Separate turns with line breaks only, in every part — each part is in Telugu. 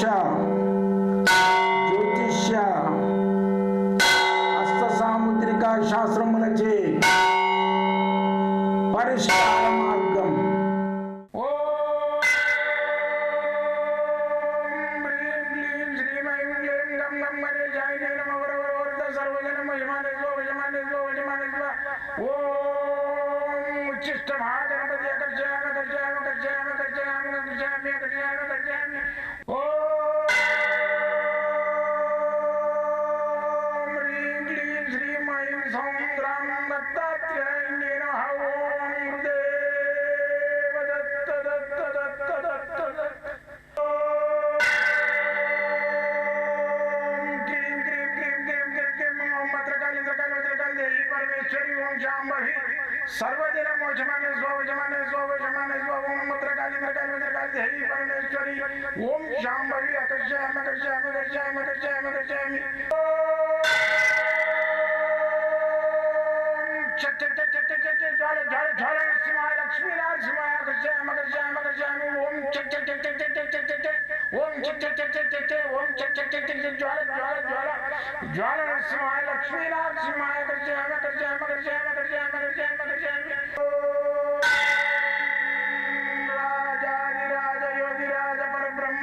शिक्षा ज्योतिष
हस्तसामुद्रिका शास्त्रम रचे परिष्कार मार्गम ओम उच्चिष्ट महागणपति कर्जयाम कर्जयाम कर्जयाम कर्जयाम कर्जयाम कर्जयाम कर्जयाम ओम सर्वदिनं वजमाने स्वजमाने स्वजमाने स्वमत्र कालिन्द्र कालिन्द्र कालि हरि परमेश्वरी ओम शाम्भवी अकर्षयाम अकर्षयाम अकर्षयाम अकर्षयाम अकर्षयामि लक्ष्मी नारसिंहाय अकर्षयाम अकर्षयाम अकर्षयामि ओम चट चट चट चट चट चट ओम चट चट चट चट चट ओम चट चट चट चट ज्वाला ज्वाला ज्वाला ज्वाला नरसिंहाय लक्ष्मी नारसिंहाय अकर्षयाम अकर्षयाम अकर्षयाम अकर्षयाम अकर्षयामि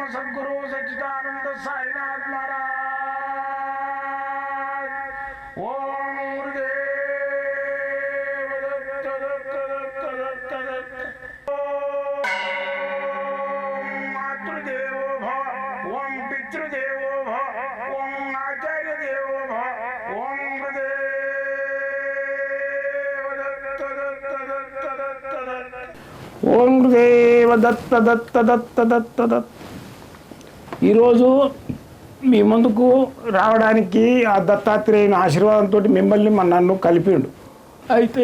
सदगुरु सच्चिदानंद साईनाथ महाराज। ओम गुरुदेव मातृदेवो भव ओम पितृदेव
ఓం దేవ దత్త దత్త దత్త దత్త దత్త ఈరోజు మీ ముందుకు రావడానికి ఆ దత్తాత్రేయుని ఆశీర్వాదంతో మిమ్మల్ని మన నన్ను కలిపిండు. అయితే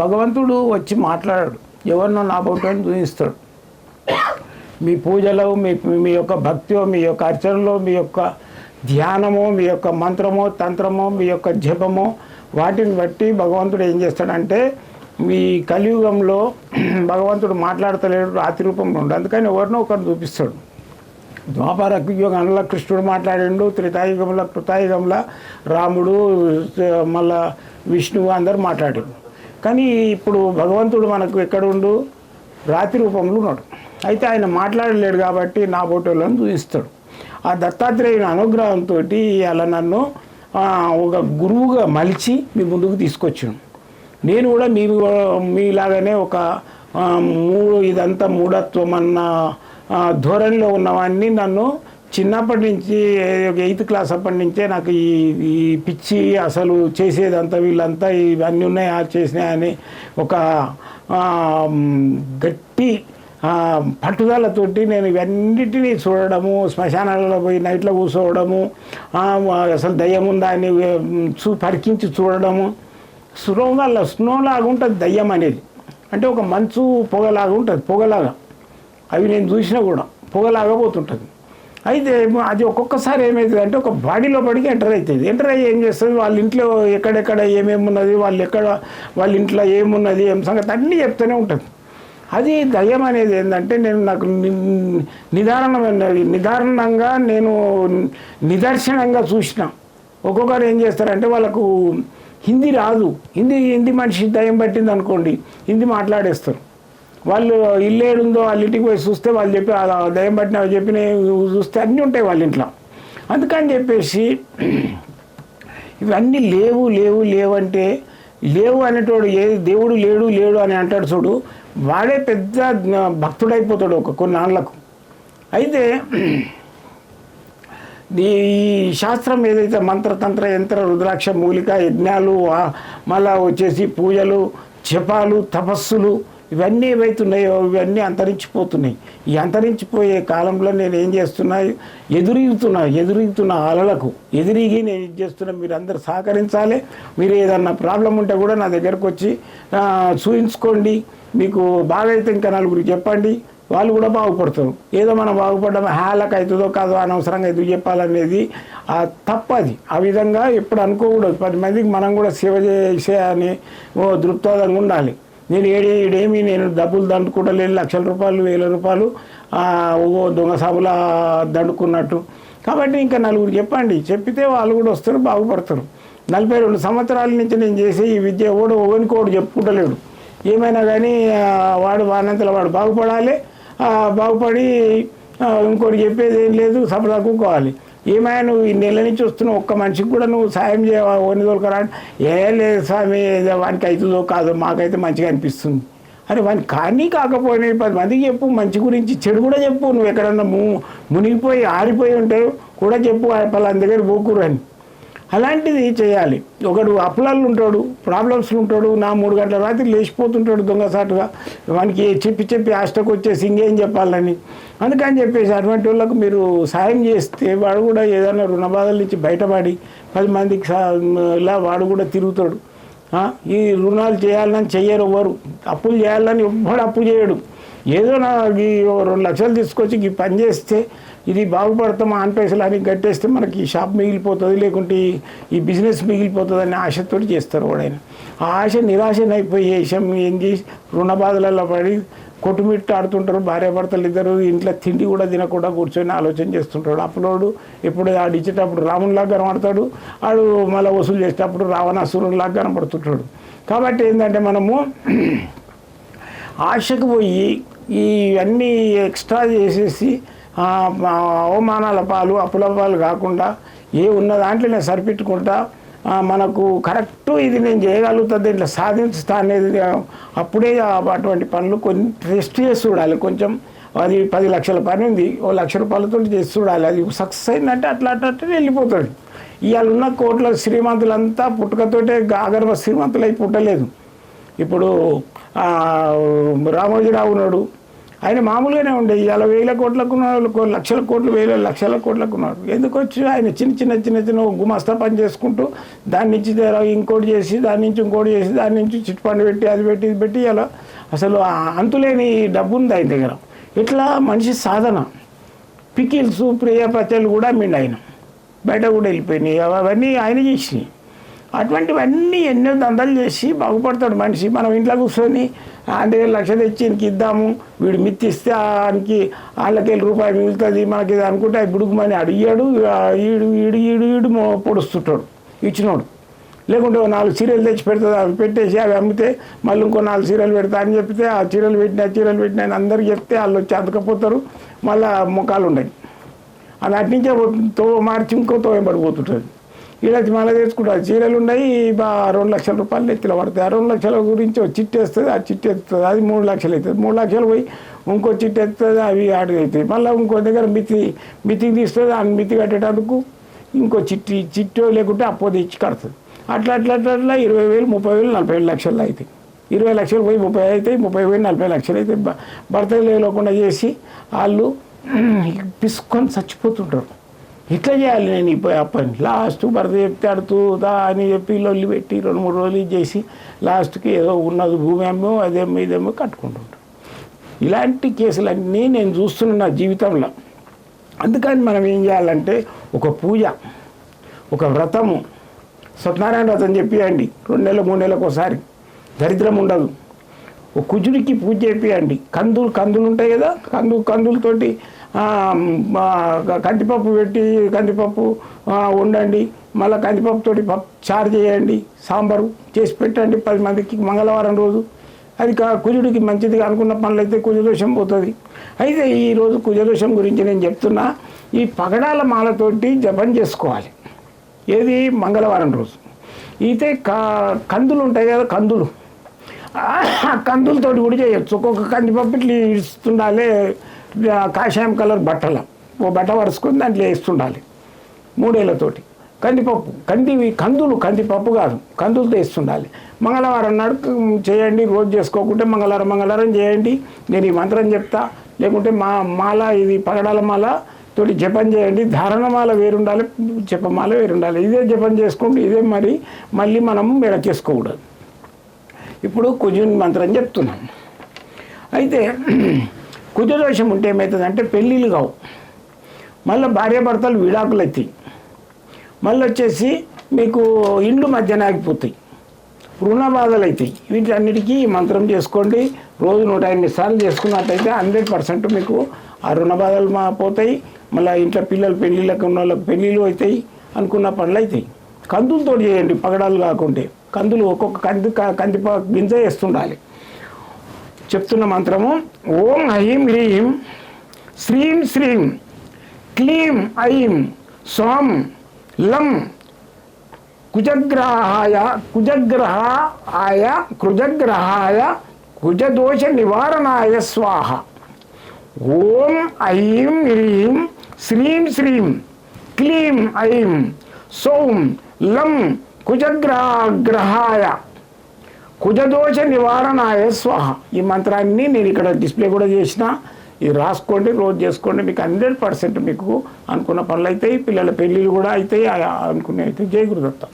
భగవంతుడు వచ్చి మాట్లాడాడు. ఎవరినో నా బొట్టని చూపిస్తాడు. మీ పూజలో మీ మీ యొక్క భక్తిలో మీ యొక్క అర్చనలో మీ యొక్క ధ్యానమో మీ యొక్క మంత్రమో తంత్రమో మీ యొక్క జపమో వాటిని బట్టి భగవంతుడు ఏం చేస్తాడంటే మీ కలియుగంలో భగవంతుడు మాట్లాడతలేడు రాతి రూపంలో ఉండు. అందుకని ఎవరినో ఒకరు చూపిస్తాడు. ద్వాపర యుగంలో కృష్ణుడు మాట్లాడిండు త్రితాయుగంలో కృతాయుగంలో రాముడు మళ్ళా విష్ణువు అందరు మాట్లాడారు. కానీ ఇప్పుడు భగవంతుడు మనకు ఎక్కడుండు రాతి రూపంలో ఉన్నాడు. అయితే ఆయన మాట్లాడలేడు కాబట్టి నా ఫోటోలను చూపిస్తాడు. ఆ దత్తాత్రేయుని అనుగ్రహంతో అలా నన్ను ఒక గురువుగా మలిచి మీ ముందుకు తీసుకొచ్చాను నేను కూడా మీ మీలాగానే ఒక మూడు ఇదంతా మూఢత్వం అన్న ధోరణిలో ఉన్నవాడిని నన్ను చిన్నప్పటి నుంచి ఎయిత్ క్లాస్ అప్పటి నుంచే నాకు ఈ ఈ పిచ్చి అసలు చేసేదంతా వీళ్ళంతా ఇవన్నీ ఉన్నాయి ఆ చేసినాయని ఒక గట్టి పట్టుదలతోటి నేను ఇవన్నిటినీ చూడడము శ్మశానాలలో పోయి నైట్లో కూర్చోవడము అసలు దయ్యం ఉందా అని చూ పరికించి చూడడము స్నోలాగా స్నోలాగా ఉంటుంది దయ్యం అనేది. అంటే ఒక మంచు పొగలాగా ఉంటుంది పొగలాగా. అవి నేను చూసినా కూడా పొగలాగా పోతుంటుంది. అయితే అది ఒక్కొక్కసారి ఏమవుతుంది అంటే ఒక బాడీలో పడికి ఎంటర్ అవుతుంది ఎంటర్ అయ్యి ఏం చేస్తుంది? వాళ్ళ ఇంట్లో ఎక్కడెక్కడ ఏమేమి ఉన్నది? వాళ్ళు ఎక్కడ వాళ్ళ ఇంట్లో ఏమున్నది? ఏం సంగతి? అన్నీ చెప్తూనే ఉంటుంది. అది దయ్యం అనేది ఏంటంటే నేను నాకు ని- నిదారణంగా నేను నిదర్శనంగా చూసిన. ఒక్కొక్కరు ఏం చేస్తారంటే వాళ్ళకు హిందీ రాదు. హిందీ హిందీ మనిషి దయం పట్టింది అనుకోండి హిందీ మాట్లాడేస్తారు. వాళ్ళు ఇల్లు ఏడుందో వాళ్ళ ఇంటికి పోయి చూస్తే వాళ్ళు చెప్పి దయం పట్టిన చెప్పిన చూస్తే అన్నీ ఉంటాయి వాళ్ళ ఇంట్లో. అందుకని చెప్పేసి ఇవన్నీ లేవు లేవు లేవు అంటే లేవు అనేటోడు ఏ దేవుడు లేడు లేడు అని అంటాడు చూడు వాడే పెద్ద భక్తుడైపోతాడు ఒక కొన్నాళ్ళకు. అయితే ఈ శాస్త్రం ఏదైతే మంత్రతంత్ర యంత్ర రుద్రాక్ష మూలిక యజ్ఞాలు మళ్ళా వచ్చేసి పూజలు జపాలు తపస్సులు ఇవన్నీ ఏవైతున్నాయో ఇవన్నీ అంతరించిపోతున్నాయి. ఈ అంతరించిపోయే కాలంలో నేను ఏం చేస్తున్నా ఎదురుగుతున్నా ఎదురుగుతున్న అలలకు ఎదురిగి నేను ఏం చేస్తున్నా మీరు అందరు సహకరించాలి. మీరు ఏదన్నా ప్రాబ్లం ఉంటే కూడా నా దగ్గరకు వచ్చి చూయించుకోండి. మీకు బాగైతే ఇంకా నలుగురికి చెప్పండి. వాళ్ళు కూడా బాగుపడతారు. ఏదో మనం బాగుపడడం హ్యాలకు అవుతుందో కాదో అనవసరంగా ఎదురు చెప్పాలనేది ఆ తప్పది. ఆ విధంగా ఎప్పుడు అనుకోకూడదు. పది మందికి మనం కూడా సేవ చేసేయని ఓ దృక్పథంగా ఉండాలి. నేను ఏడే ఏడేమి నేను డబ్బులు దండుకుంటలేను లక్షల రూపాయలు వేల రూపాయలు ఓ దొంగ సభల దండుకున్నట్టు. కాబట్టి ఇంకా నలుగురు చెప్పండి. చెప్పితే వాళ్ళు కూడా వస్తారు బాగుపడతారు. నలభై రెండు సంవత్సరాల నుంచి నేను చేసే ఈ విద్య కూడా ఒకరికి చెప్పుకుంటలేడు. ఏమైనా కానీ వాడు వానంతలో వాడు బాగుపడాలి. బాగుపడి ఇంకోటి చెప్పేది ఏం లేదు సపడా కూకోవాలి. ఏమైనా నువ్వు ఈ నెల నుంచి వస్తున్నావు ఒక్క మనిషికి కూడా నువ్వు సాయం చేయవా ఓని దొరకరా ఏ లేదు స్వామి వానికి అవుతుందో కాదో మాకైతే మంచిగా అనిపిస్తుంది. అరే వాని కానీ కాకపోయినా పది మందికి చెప్పు మంచి గురించి చెడు కూడా చెప్పు. నువ్వు ఎక్కడన్నా ము మునిగిపోయి ఆరిపోయి ఉంటే కూడా చెప్పు పలాని దగ్గర పోకురు అని. అలాంటిది చేయాలి. ఒకడు అప్పులాలు ఉంటాడు ప్రాబ్లమ్స్లు ఉంటాడు నా మూడు గంటల రాత్రి లేచిపోతుంటాడు దొంగసాటుగా వానికి చెప్పి చెప్పి ఆస్టకు వచ్చేసి ఇంకేం చెప్పాలని. అందుకని చెప్పేసి అటువంటి వాళ్ళకు మీరు సాయం చేస్తే వాడు కూడా ఏదైనా రుణ బాధల నుంచి బయటపడి పది మందికి ఇలా వాడు కూడా తిరుగుతాడు. ఈ రుణాలు చేయాలని చెయ్యరు ఎవరు. అప్పులు చేయాలని ఎవ్వడు అప్పు చేయడు. ఏదో నా ఈ ఓ రెండు లక్షలు తీసుకొచ్చి ఈ పని చేస్తే ఇది బాగుపడతాం ఆన్ పైసలు అని కట్టేస్తే మనకి ఈ షాప్ మిగిలిపోతుంది లేకుంటే ఈ- బిజినెస్ మిగిలిపోతుంది అనే ఆశతో చేస్తారు వాడైనా ఆ ఆశ నిరాశనైపోయి విషయం ఏం చేసి రుణ బాధలలో పడి కొట్టుమిట్టాడుతుంటారు భార్యాభర్తలు ఇద్దరు ఇంట్లో తిండి కూడా తినకుండా కూర్చొని ఆలోచన చేస్తుంటాడు. అప్పులోడు ఎప్పుడు ఆడిచ్చేటప్పుడు రామునిలాగా కనబడతాడు ఆడు మళ్ళీ వసూలు చేసేటప్పుడు రావణాసురునిలాగా కనబడుతుంటాడు. కాబట్టి ఏంటంటే మనము ఆశకు పోయి ఈ అన్నీ ఎక్స్ట్రా చేసేసి అవమానాల పాలు అప్పుల పాలు కాకుండా ఏ ఉన్న దాంట్లో నేను సరిపెట్టుకుంటా మనకు కరెక్ట్ ఇది నేను చేయగలుగుతా దీంట్లో సాధించుతా అనేది అప్పుడే అటువంటి పనులు కొన్ని టెస్ట్ చేసి చూడాలి. కొంచెం అది పది లక్షల పని ఉంది ఓ లక్ష రూపాయలతో చేసి చూడాలి. అది సక్సెస్ అయిందంటే అట్లా అట్లా అట్లా వెళ్ళిపోతాడు. ఇవాళ ఉన్న కోట్ల శ్రీమంతులంతా పుట్టుకతోటే గాగర్భ శ్రీమంతులై పుట్టలేదు. ఇప్పుడు రామోజీరావు ఉన్నాడు. ఆయన మామూలుగానే ఉండే. ఇవాళ వేల కోట్లకు ఉన్నాడు లక్షల కోట్లు వేల లక్షల కోట్లకు ఉన్నాడు. ఎందుకు వచ్చి ఆయన చిన్న చిన్న చిన్న చిన్న గుమస్తా పని చేసుకుంటూ దాని నుంచి ఇంకోటి చేసి దాని నుంచి ఇంకోటి చేసి దాని నుంచి చిట్పండు పెట్టి అది పెట్టి ఇది పెట్టి ఇలా అసలు అంతులేని డబ్బు ఉంది ఆయన దగ్గర. ఇట్లా మనిషి సాధన. పికిల్స్ ప్రియపత్యాలు కూడా మిండి ఆయన బయట కూడా వెళ్ళిపోయినాయి. అవన్నీ ఆయన చేసినాయి. అటువంటివన్నీ ఎన్నో దందలు చేసి బాగుపడతాడు మనిషి. మనం ఇంట్లో కూర్చొని అంటే లక్ష తెచ్చి ఇంక ఇద్దాము వీడు మిత్తి ఇస్తే ఆయనకి వాళ్ళకి వెళ్ళి రూపాయి మిగులుతుంది మనకి ఇది అనుకుంటే బుడుకుమని అడిగాడు ఈడు ఈడు ఈడు ఈడు పొడుస్తుంటాడు ఇచ్చినోడు. లేకుంటే నాలుగు చీరలు తెచ్చి పెడుతుంది అవి పెట్టేసి అవి అమ్మితే మళ్ళీ ఇంకో నాలుగు చీరలు పెడతా అని చెప్తే ఆ చీరలు పెట్టినా చీరలు పెట్టినా అని అందరికి చెప్తే వాళ్ళు వచ్చి అతకపోతారు మళ్ళీ ముఖాలు ఉండయి. అది అట్నుంచే తో మార్చి ఇంకో తోయం పడిపోతుంటుంది? ఇలా మళ్ళీ తెచ్చుకుంటారు చీరలు ఉన్నాయి బా రెండు లక్షల రూపాయలు ఎత్తిలో పడతాయి. ఆ రెండు లక్షల గురించి ఒక చిట్టి వేస్తుంది ఆ చిట్టి ఎత్తుంది అది మూడు లక్షలు అవుతుంది. మూడు లక్షలు పోయి ఇంకో చిట్టి ఎత్తుంది అవి ఆడు అవుతాయి. మళ్ళీ ఇంకో దగ్గర మితి మితికి తీస్తుంది ఆ మితి కట్టేటందుకు ఇంకో చిట్టి చిట్టో లేకుంటే అప్పో తెచ్చి కడుతుంది. అట్లా అట్లా అట్లా అట్లా ఇరవై వేలు ముప్పై వేలు నలభై వేలు లక్షలు అవుతాయి. ఇరవై లక్షలు పోయి ముప్పై అవుతాయి ముప్పై వేలు నలభై లక్షలు అవుతాయి. భర్త లేకుండా చేసి వాళ్ళు పిసుకొని చచ్చిపోతుంటారు. ఇట్లా చేయాలి నేను ఈ ఆ పని లాస్ట్ భర్త చెప్తే అడుతూ దా అని చెప్పి లొల్లి పెట్టి రెండు మూడు రోజులు చేసి లాస్ట్కి ఏదో ఉన్నది భూమి అమ్మో అదేమో ఇదేమో కట్టుకుంటుంటాం ఇలాంటి కేసులన్నీ నేను చూస్తున్నా నా జీవితంలో. అందుకని మనం ఏం చేయాలంటే ఒక పూజ ఒక వ్రతము. సత్యనారాయణ వ్రతం చెప్పియండి రెండు నెలలు మూడు నెలలకు ఒకసారి. దరిద్రం ఉండదు. ఒక కుజుడికి పూజ చేపియండి కందులు కందులు ఉంటాయి కదా కందు కందులతోటి కందిపప్పు పెట్టి కందిపప్పు వండండి మళ్ళీ కందిపప్పుతోటి పప్పు చారు చేయండి సాంబారు చేసి పెట్టండి పది మందికి మంగళవారం రోజు. అది కా కుజుడికి మంచిది అనుకున్న పనులు అయితే కుజదోషం పోతుంది. అయితే ఈరోజు కుజదోషం గురించి నేను చెప్తున్నా ఈ పగడాల మాలతోటి జపం చేసుకోవాలి. ఏది? మంగళవారం రోజు. అయితే కా కందులు ఉంటాయి కదా కందులు. ఆ కందులతోటి కూడా చేయొచ్చు. ఒక్కొక్క కందిపప్పు ఇట్లా ఇస్తుండాలి కాషాయం కలర్ బట్టల. ఓ బట్ట వరుసుకొని దాంట్లో వేస్తుండాలి. మూడేళ్ళతోటి. కందిపప్పు కంది కందులు కందిపప్పు కాదు. కందులతో వేస్తుండాలి. మంగళవారం నాడు చేయండి రోజు చేసుకోకుంటే మంగళవారం మంగళవారం చేయండి. నేను ఈ మంత్రం చెప్తా. లేకుంటే మా మాల ఇది పగడాల మాల తోటి జపం చేయండి. ధారణమాల వేరుండాలి జపమాల వేరుండాలి. ఇదే జపం చేసుకుంటే ఇదే మరి మళ్ళీ మనం మెడ చేసుకోకూడదు. ఇప్పుడు కుజుని మంత్రం చెప్తున్నాం. అయితే కుజదోషం ఉంటే ఏమవుతుందంటే పెళ్ళిళ్ళు కావు. మళ్ళీ భార్యాభర్తలు విడాకులు అవుతాయి మళ్ళీ వచ్చేసి మీకు ఇండ్లు మధ్యన ఆగిపోతాయి. రుణ బాధలు అవుతాయి వీటన్నిటికీ మంత్రం చేసుకోండి. రోజు నూట ఎనిమిది సార్లు చేసుకున్నట్టయితే హండ్రెడ్ పర్సెంట్ మీకు ఆ రుణ బాధలు మా పోతాయి. మళ్ళీ ఇంట్లో పిల్లలు పెళ్ళిళ్ళకి ఉన్న వాళ్ళకి పెళ్ళిళ్ళు అవుతాయి అనుకున్న పనులు అవుతాయి. కందులతో చేయండి పగడాలు కాకుంటే. కందులు ఒక్కొక్క కంది కందిపా కంది గింజ వేస్తుండాలి. చెప్తున్న మంత్రము ఓం ఐం హ్రీం శ్రీం శ్రీం క్లీం ఐం సోం లం కుజగ్రహాయ కుజగ్రహాయ కుజగ్రహాయ కుజదోష నివారణాయ స్వాహ ఓం ఐం హ్రీం శ్రీం శ్రీం క్లీం ఐం సౌం లం కుజగ్రహాయ కుజదోష నివారణాయ స్వాహ. ఈ మంత్రాన్ని నేను ఇక్కడ డిస్ప్లే కూడా చేసిన. ఇది రాసుకోండి రోజు చేసుకోండి. మీకు హండ్రెడ్ పర్సెంట్ మీకు అనుకున్న పనులు అవుతాయి పిల్లల పెళ్ళిళ్ళు కూడా అవుతాయి ఆ- అనుకునే అయితే జయ గురుదత్తం.